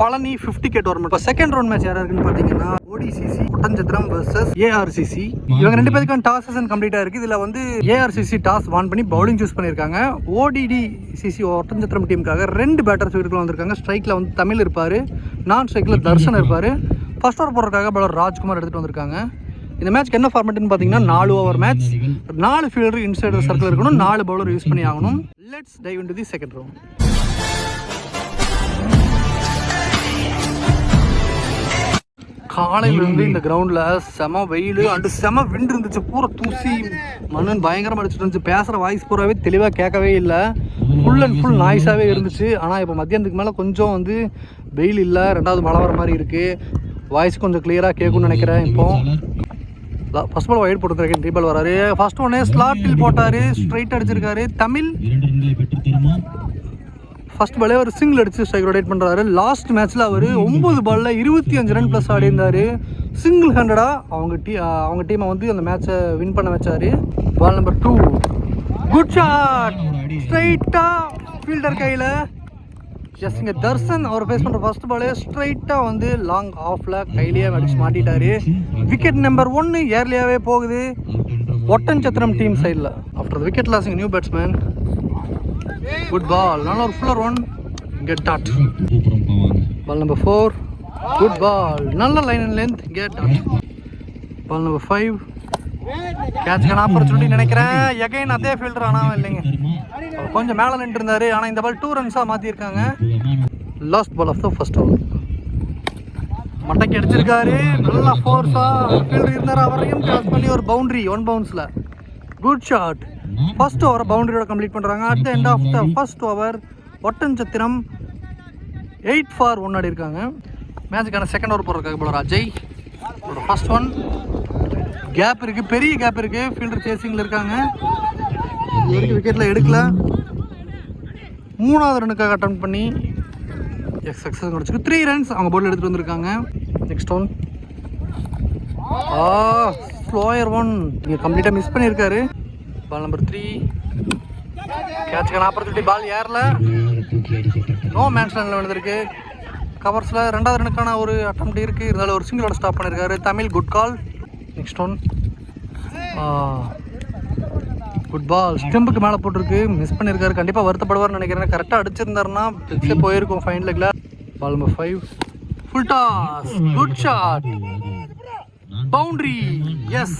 Palani fifty K tournament இப்போ second round match யாரா இருக்குன்னு பார்த்தீங்கன்னா ஓடிசிசி ஒட்டஞ்சத்திரம் வர்சஸ் ஏஆர்சிசி இவங்க ரெண்டு பேருக்கும் டாஸ் செஷன் கம்ப்ளீட் ஆயிருக்கு இதுல வந்து ஏஆர்சிசி டாஸ் வான் பண்ணி பவுலிங் சூஸ் பண்ணியிருக்காங்க. ஓடிடி சிசி ஒட்டஞ்சத்திரம் டீமுக்காக ரெண்டு பேட்டர்ஸ் வீட்டுக்குள்ள வந்திருக்காங்க. ஸ்ட்ரைக்ல வந்து தமிழ் இருப்பாரு. நான் ஸ்ட்ரைக்ல தர்ஷன் இருப்பாரு. ஃபர்ஸ்ட் ஓவர் போடுறதுக்காக பவுலர் ராஜ்குமார் எடுத்துட்டு வந்திருக்காங்க. இந்த மேட்ச்க்கு என்ன ஃபார்மேட்னு பார்த்தீங்கன்னா நாலு ஓவர் மேட்ச் நாலு ஃபீல்டர் இன்சைடர் சர்க்கிள் இருக்கணும். நாலு பவுலர் யூஸ் பண்ணி ஆகணும். Let's dive into the second round காலையில இருந்து இந்த கிரவுண்ட்ல செம வெயில் அண்டு செம விண்டு இருந்துச்சு. பூரா தூசி. மண்ணு பயங்கரமா அடிச்சிட்டு இருந்துச்சு. பேசுற வாய்ஸ் பூராவே தெளிவா கேட்கவே இல்லை. ஃபுல் அண்ட் ஃபுல் நாய்ஸாவே இருந்துச்சு. ஆனா இப்போ மத்தியானத்துக்கு மேல கொஞ்சம் வந்து வெயில் இல்லை. ரெண்டாவது மழை வர மாதிரி இருக்கு. வாய்ஸ் கொஞ்சம் கிளியரா கேட்கும்னு நினைக்கிறேன் இப்போ. ஃபர்ஸ்ட் பால் ஒயிட் போட்டுருக்கேன் ரீபால் வராரு. ஃபர்ஸ்ட் ஒன்னே ஸ்லாட்டில் போட்டாரு. ஸ்ட்ரைட் அடிச்சிருக்காரு. தமிழ் ஃபஸ்ட் ஃபர்ஸ்ட் பாலே அவர் சிங்கிள் அடிச்சு ஸ்ட்ரைக் ரொட்டேட் பண்ணுறாரு லாஸ்ட் மேட்ச்சில் அவர் ஒம்பது பாலில் இருபத்தி அஞ்சு ரன் ப்ளஸ் ஆடி இருந்தார் சிங்கிள் ஹண்ட்ரடாக அவங்க டீ அவங்க டீமை வந்து அந்த மேட்ச்சை வின் பண்ண வச்சார். Ball number two good shot ஸ்ட்ரைட்டாக ஃபீல்டர் கையில். எஸ் இங்கே தர்சன் அவர் ஃபேஸ் பண்ணுற ஃபர்ஸ்ட் பாலே ஸ்ட்ரைட்டாக வந்து லாங் ஆஃபில் கையிலேயே அடிச்சு மாட்டிட்டாரு. விக்கெட் நம்பர் ஒன்று ஏர்லியாகவே போகுது. ஒட்டன்சத்திரம் டீம் சைடில் after wicket losing new batsman good ball நல்ல ஒரு fuller one get dot ball number four good ball நல்ல line and length get dot ball number five கேட்ச்க்கான opportunity நினைக்கிறேன். எகைன் அதே ஃபீல்டர் ஆனால் இல்லைங்க. அவர் கொஞ்சம் மேலே நின்றுருந்தாரு. ஆனால் இந்த பால் டூ ரன்ஸாக மாற்றிருக்காங்க last ball of the first over மட்டைக்கு அடிச்சிருக்காரு. நல்லா ஃபோர்ஸாக ஃபீல்டர் இருந்தார். அவரையும் கிராஸ் பண்ணி ஒரு பவுண்டரி ஒன் பவுன்ஸில் குட் ஷாட் ஃபர்ஸ்ட் ஓவர் பவுண்டரியோட கம்ப்ளீட் பண்ணுறாங்க at the end of the first over Oddanchatram eight for one ஆடி இருக்காங்க. மேட்சுக்கான செகண்ட் ஓவர் போடுறதுக்காக போல அஜய் ஃபர்ஸ்ட் ஒன் கேப் இருக்குது பெரிய கேப் இருக்குது ஃபீல்டர் சேசிங்கில் இருக்காங்க. இது வரைக்கும் விக்கெட்டில் எடுக்கல. மூணாவது ரனுக்காக அட்டம் பண்ணி எஸ் சக்ஸஸ் கிடச்சிருக்கு த்ரீ ரன்ஸ் அவங்க போர்டில் எடுத்துகிட்டு வந்திருக்காங்க. Next one a slower one நீங்கள் கம்ப்ளீட்டாக மிஸ் பண்ணியிருக்காரு. பால் நம்பர் த்ரீ கேட்சுக்கான ஆப்பர்ச்சுனிட்டி பால் ஏறல. நோ மேன்ஸ்லேண்டில் விழுந்திருக்கு. கவர்ஸில் ரெண்டாவது ரனுக்கான ஒரு அட்டம் இருக்குது இருந்தாலும் ஒரு சிங்கிளோட ஸ்டாப் பண்ணியிருக்காரு Tamil good call next one good ball ஸ்டெம்புக்கு மேலே போட்டிருக்கு. மிஸ் பண்ணியிருக்காரு கண்டிப்பாக வருத்தப்படுவார்னு நினைக்கிறேன். கரெக்டாக அடிச்சிருந்தாருன்னா பிக்ஸே போயிருக்கும் fine லெக்கில் ball number five full toss good shot boundary yes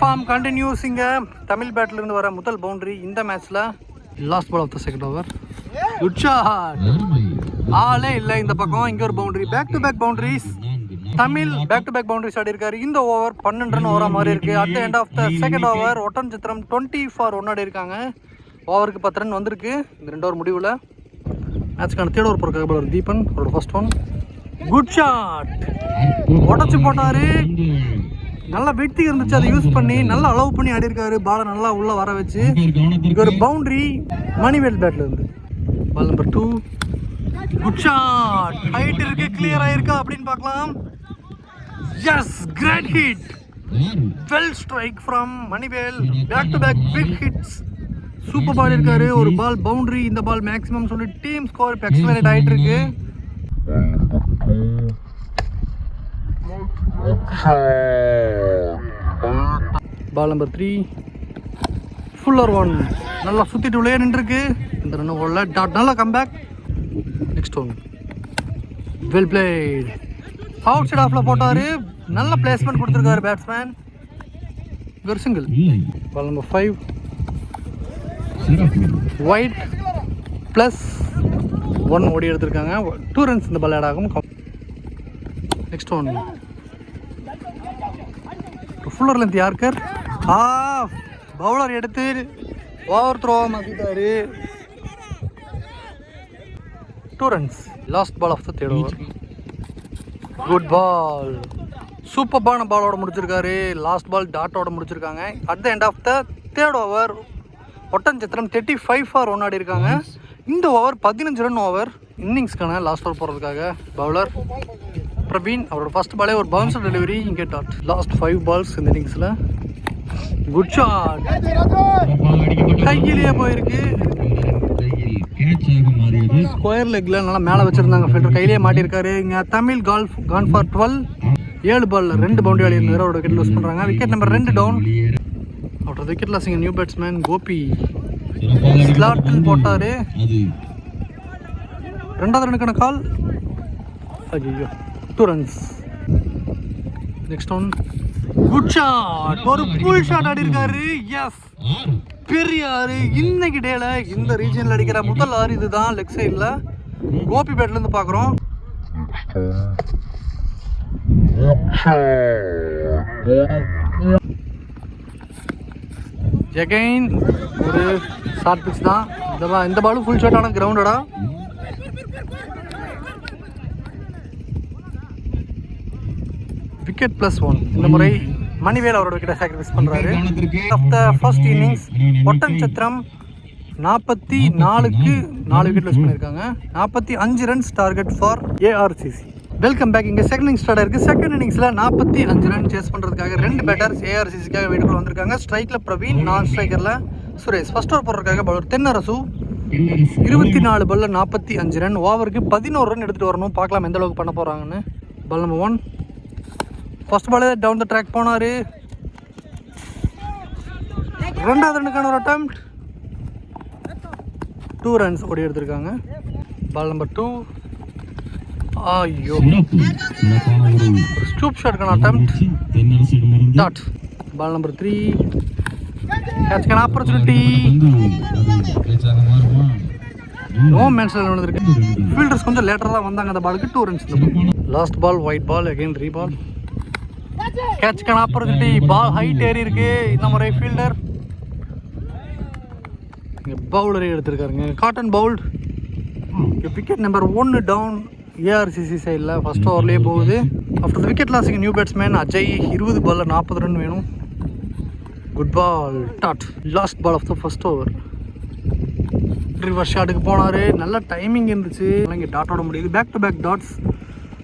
form continues இங்கே. தமிழ் பேட்ல இருந்து வர முதல் பவுண்டரி இந்த மேட்ச்ல last ball of the second over good shot ஆளே இல்லை இந்த பக்கம். இங்க ஒரு boundary back to back boundaries Tamil back to back boundaries ஆடி இருக்காரு இந்த ஓவர் பன்னெண்டு ரன் ஓவரா மாதிரி இருக்கு. At end of the second over Oddanchatram twenty for one ஆடி இருக்காங்க ஓவருக்கு பத்து ரன் வந்திருக்கு. இந்த ரெண்டு ஓவர் முடிவில் மேட்ச்க்கான தேர்ட் ஓவர் ஒரு தீபன் அவரோட ஃபர்ஸ்ட் ஒன் குட் ஷாட் உடச்சு போட்டாரு. நல்ல வெட்டி இருந்துச்சு அதை யூஸ் பண்ணி நல்லா அலோவ் பண்ணி ஆடி இருக்காரு பாலை நல்லா உள்ள வர வச்சு. இங்க ஒரு பவுண்டரி மணிவேல் பேட்ல இருந்து. Ball number two good shot height இருக்கு கிளியர் ஆயிருக்கா அப்படின்னு பார்க்கலாம். Yes great hit well strike from Manivel back to back big hits super ball இருக்காரு. ஒரு பால் பவுண்டரி இந்த பால் மேக்ஸிமம் சொல்லி டீம் ஸ்கோர் இப்போ ஆயிட்டு இருக்கு. Ball number three fuller one நல்லா சுற்றிட்டு உள்ளே நின்றுருக்கு. இந்த ரன் ஓடல. டாட் நல்லா comeback next one well played outside ஆஃப்ல போட்டார். நல்ல பிளேஸ்மெண்ட் கொடுத்துருக்காரு பேட்ஸ்மேன் ஒரு single ball number five wide plus one ஓடி எடுத்திருக்காங்க. டூ ரன்ஸ் இந்த பால் ஆட் ஆகும். Next one fuller length yorker ஆ பவுலர் எடுத்து over throw மாற்றிட்டாரு two runs last ball of the third over good ball சூப்பர்பான பாலோட முடிச்சிருக்காரு. லாஸ்ட் பால் டாட்டோட முடிச்சிருக்காங்க. At the end of the third over Oddanchatram thirty five for one ஆடி இருக்காங்க இந்த over பதினஞ்சு run over இன்னிங்ஸ்க்கான லாஸ்ட் ஓவர் போகிறதுக்காக பவுலர் பிரவீன் அவரோட ஃபர்ஸ்ட் பாலே ஒரு பவுன்சர் டெலிவரி இங்கே டாட் லாஸ்ட் ஃபைவ் பால்ஸ் இந்த இன்னிங்ஸில் குட் ஷாட் கையிலேயே போயிருக்கு. ஸ்கொயர் லெக்ல நல்லா மேலே வச்சிருந்தாங்க ஃபில்டர் கையிலேயே மாட்டியிருக்காரு. இங்கே தமிழ் கால்ஃப் கான் ஃபார் டுவெல் ஏழு பால்ல ரெண்டு பவுண்டரி ஆடி இருந்தாரு அவரோட விக்கெட் லூஸ் பண்ணுறாங்க விக்கெட் நம்பர் ரெண்டு டவுன் அவரோட wicket losing new batsman Gopi. ஸ்லாட்டில். போட்டாரு. ரெண்டாவது ரனுக்கான கால் ஐயோ runs next one good shot ஒரு ஃபுல் ஷாட் ஆடி இருக்காரு எஸ் பெரிய ஆறு இன்னைக்கு டேல இந்த ரீஜன்ல அடிக்கிற முதல் ஆறு இதுதான் லெக் சைடில் கோபி பேட்ல இருந்து பார்க்குறோம். எகைன் ஒரு ஷார்ட் பிச் தான். இந்த பா இந்த பாலும் ஃபுல் ஷாட் ஆன கிரவுண்டடா விக்கெட் ப்ளஸ் ஒன் இந்த முறை மணிவேல் அவரோட விக்கெட்டை சாக்ரிஃபைஸ் பண்ணுறாரு of the first innings Oddanchatram நாற்பத்தி நாலுக்கு நாலு. விக்கெட் லூஸ் பண்ணியிருக்காங்க. நாற்பத்தி அஞ்சு runs target for ARCC welcome back இங்கே செகண்ட் இன்னிங்ஸ் ஸ்டார்ட் ஆயிருக்கு செகண்ட் இன்னிங்ஸில் நாற்பத்தி அஞ்சு ரன் சேஸ் பண்ணுறதுக்காக ரெண்டு பேட்டர்ஸ் ஏஆர்சிசிக்காக வீட்டுக்குள்ள வந்திருக்காங்க. ஸ்ட்ரைக்கில் பிரவீன் நான் ஸ்ட்ரைக்கரில் சுரேஷ். ஃபர்ஸ்ட் ஓவர் போடுறதுக்காக பவுலர் தென்னரசு. இருபத்தி நாலு பால்ல நாற்பத்தி அஞ்சு ரன் ஓவருக்கு பதினோரு ரன் எடுத்துகிட்டு வரணும். பார்க்கலாம் எந்த அளவுக்கு பண்ண போகிறாங்கன்னு பால் நம்பர் ஒன் ஃபர்ஸ்ட் பாலே டவுன் த ட்ராக் போனார். ரெண்டாவது ரன்னுக்கான ஒரு அட்டம் டூ ரன்ஸ் ஓடி எடுத்திருக்காங்க. பால் நம்பர் டூ ஐயோ. Stoop ஷாட்க்கான attempt dot ball number three கேட்ச்க்கான opportunity no மேன்ஸில் விழுந்திருக்கு. ஃபீல்டர்ஸ் கொஞ்சம் லேட்டராக தான் வந்தாங்க அந்த பாலுக்கு two runs last ball wide ball again re ball கேட்ச்க்கான opportunity ball height ஏறி இருக்கு. இந்த முறை ஃபீல்டர் இங்கே பவுலரே எடுத்திருக்காருங்க. Caught and bowled wicket number ஒன்று டவுன் ஏஆர்சிசி சைடில் ஃபஸ்ட் ஓவர்லேயே போகுது. After wicket losing new batsman Ajay இருபது பாலில் நாற்பது ரன் வேணும். Good ball dot last ball of the first over reverse ஷாட்டுக்கு போனார். நல்ல டைமிங் இருந்துச்சு. இங்கே டாட் ஓட முடியுது. Back to back dots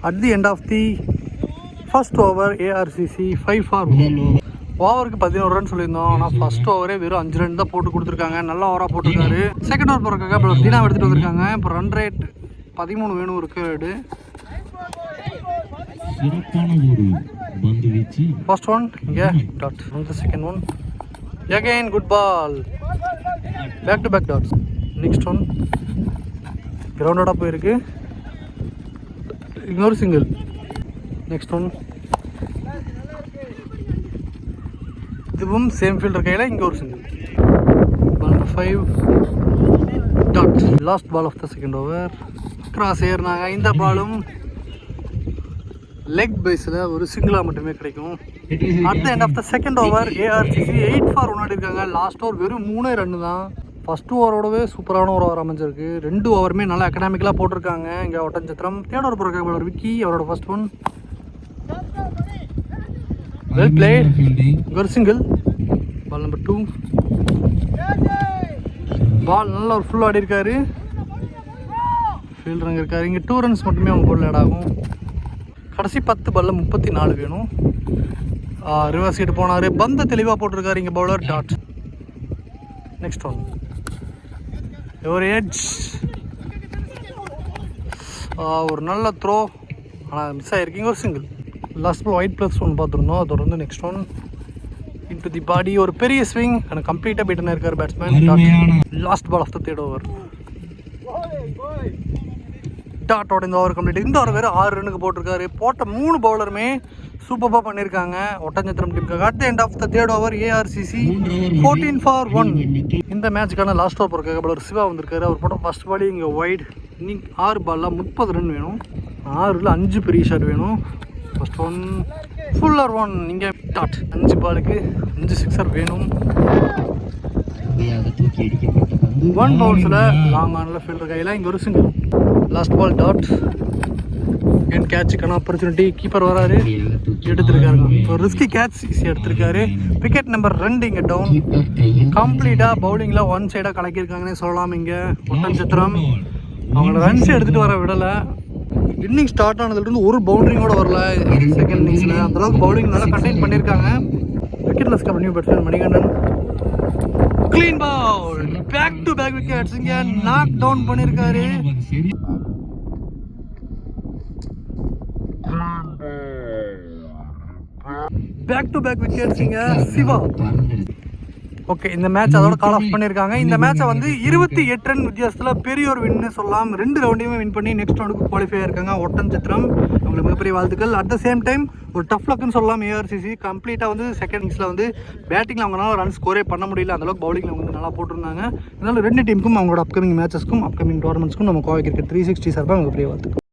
at the end of the first over ARCC five for ஓவருக்கு பதினோரு ரன் சொல்லியிருந்தோம். ஆனால் ஃபர்ஸ்ட் ஓவரே வெறும் அஞ்சு ரன் தான் போட்டு கொடுத்துருக்காங்க. நல்ல ஓவராக போட்டிருக்காரு. செகண்ட் ஓவர் போகிறக்காக அப்புறம் தினா எடுத்துகிட்டு வந்திருக்காங்க. இப்போ ரன் ரேட் பதிமூணு வேணும் இருக்கு ஃபர்ஸ்ட் ஒன் இங்கே dot second one again good ball back to back dots next one கிரவுண்டடாக போயிருக்கு. இன்னொரு சிங்கிள் நெக்ஸ்ட் ஒன் இதுவும் சேம் ஃபீல்டர் கையில் இங்கே ஒரு single ball five dot last ball of the second over cross ஏறினாங்க. இந்த பாலும் லெக் பேஸில் ஒரு சிங்கிளாக மட்டுமே கிடைக்கும். At the end of the second over ARCC eight for one இருக்காங்க லாஸ்ட் ஓவர் வெறும் மூணே ரன்னு தான். ஃபர்ஸ்ட் ஓவரோடவே சூப்பரான ஒரு ஓவர் அமைஞ்சிருக்கு. ரெண்டு ஓவருமே நல்லா அகடாமிக்கலாக போட்டிருக்காங்க. இங்கே ஒட்டஞ்சத்திரம் தேர்ட் ஓவர் போட்டிருக்காங்க விக்கி அவரோட ஃபஸ்ட் ஒன் பிளேட் ஃபீல்டிங் ஒரு single ball number two ball நல்ல ஒரு ஃபுல் ஆடி இருக்காரு ஃபீல்டர் அங்கே இருக்காரு. இங்கே டூ ரன்ஸ் மட்டுமே அவங்க போல் ஆட் ஆகும். கடைசி பத்து பால்ல முப்பத்தி நாலு வேணும். ரிவர்ஸ் சைடு போனார். பந்த தெளிவாக போட்டிருக்காரு இங்கே பவுலர் டாட் நெக்ஸ்ட் ஒன் ஒரு எட்ஜ் ஒரு நல்ல த்ரோ ஆனால் மிஸ் ஆகிருக்கீங்க ஒரு single last wide plus one பார்த்துருந்தோம். அது தொடர்ந்து next one into the body ஒரு பெரிய ஸ்விங் எனக்கு கம்ப்ளீட்டாக போயிட்டு இருக்கார் batsman last ball of the third over டாட்டோட இந்த ஓவர் கம்ப்ளீட் இந்த ஓவர் வேறு ஆறு ரன்னுக்கு போட்டிருக்காரு. போட்ட மூணு பவுலருமே சூப்பராக பண்ணியிருக்காங்க. Oddanchatram டீமுக்காக at end of the third over ARCC fourteen for one இந்த மேட்சுக்கான லாஸ்ட் ஓவர் போகிறக்காக பவுலர் சிவா வந்திருக்காரு. அவர் போட்ட ஃபர்ஸ்ட் பால் இங்கே ஒயிட் இன்னைக்கு ஆறு பாலில் முப்பது ரன் வேணும். ஆறில் அஞ்சு பெரிய ஷாட் வேணும். ஃபர்ஸ்ட் ஒன் ஃபுல்லர் ஒன் இங்கே டாட் அஞ்சு பாலுக்கு அஞ்சு சிக்ஸர் வேணும். ஒன் பவுன்ஸில் லாங் ஆனில் ஃபீல்டர் கையில் இங்கே ஒரு சிங்கிள் லாஸ்ட் பால் டாட் என் கேட்சுக்கான ஆப்பர்ச்சுனிட்டி கீப்பர் வராரு. எடுத்திருக்காருங்க. இப்போ ரிஸ்கி கேட்ச் ஈஸியாக எடுத்திருக்காரு. விக்கெட் நம்பர் ரெண்டு இங்கே டவுன் கம்ப்ளீட்டாக பவுலிங்கில் ஒன் சைடாக கலக்கியிருக்காங்கன்னே சொல்லலாம் இங்கே. ஒட்டன் சித்திரம் அவங்கள ரன்ஸ் எடுத்துகிட்டு வர விடலை. இன்னிங் ஸ்டார்ட் ஆனதுலேருந்து ஒரு பவுண்டரிங் கூட வரல. செகண்ட் இன்னிங்ஸில் அந்தளவுக்கு பவுலிங் நல்லா கண்டெயின் பண்ணியிருக்காங்க wicket less company batsman Manikandan. Clean bowl back to back wickets இங்கே நாக் டவுன் பண்ணியிருக்காரு பேக் டு பேக் விக்கெட்ஸ் இங்க. சிவா. ஓகே இந்த மேட்ச் அதோட கால் ஆஃப் பண்ணியிருக்காங்க இந்த மேட்சை வந்து இருபத்தி எட்டு ரன் வித்தியாசத்தில் பெரிய ஒரு வின்னு சொல்லலாம். ரெண்டு ரவுண்டையுமே வின் பண்ணி நெக்ஸ்ட் ரவுண்டுக்கு குவாலிஃபை இருக்காங்க. ஒட்டன் சித்திரம். அவங்களுக்கு மிகப்பெரிய வாழ்த்துக்கள். அட் த சேம் டைம் ஒரு டஃப் லக்குன்னு சொல்லலாம் ஏஆர்சிசி கம்ப்ளீட்டாக வந்து செகண்ட் இன்னிங்ஸில் வந்து பேட்டிங்கில் அவங்களால ரன் ஸ்கோரே பண்ண முடியல. அந்தளவுக்கு பவுலிங்கில் அவங்க வந்து நல்லா போட்டிருந்தாங்க. இதனால ரெண்டு டீமுக்கும் அவங்களோட அப்கமிங் மேட்சஸ்க்கும் அப்கமிங் டோர்னமெண்ட்ஸ்க்கும் நம்ம கோவை கிரிக்கெட் த்ரீ சிக்ஸ்டி சார்பாக மிகப்பெரிய வாழ்த்துக்கள்.